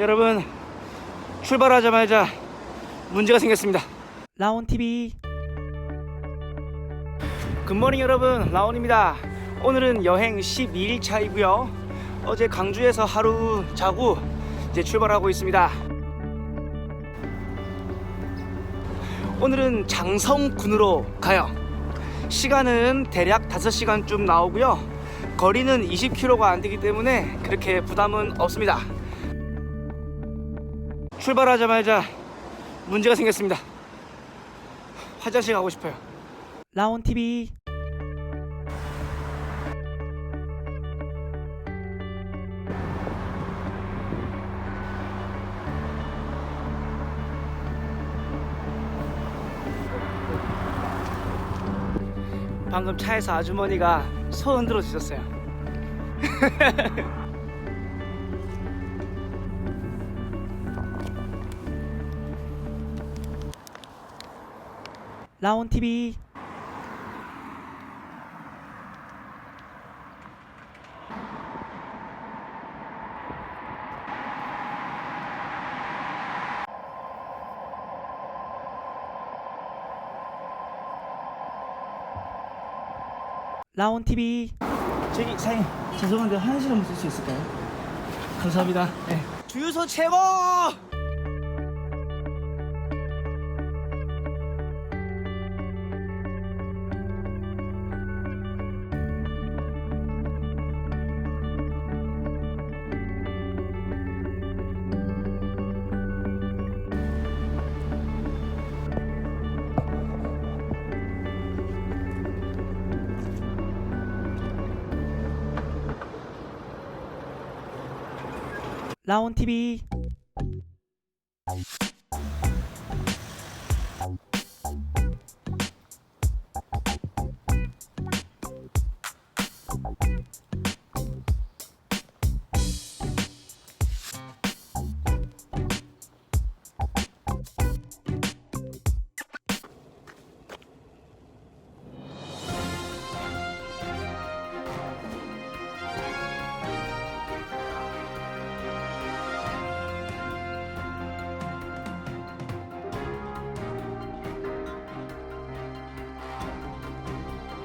여러분 출발하자마자 문제가 생겼습니다. 라온 TV 굿모닝 여러분 라온입니다. 오늘은 여행 12일 차이고요. 어제 강주에서 하루 자고 이제 출발하고 있습니다. 오늘은 장성군으로 가요. 시간은 대략 5시간쯤 나오고요. 거리는 20km가 안 되기 때문에 그렇게 부담은 없습니다. 출발하자마자 문제가 생겼습니다. 화장실 가고 싶어요. 라온 TV 방금 차에서 아주머니가 손 흔들어 주셨어요. 라온 TV 라온 TV 저기 사장님 죄송한데 화장실 한번 쓸수 있을까요? 감사합니다. 네. 주유소 최고! 라온 TV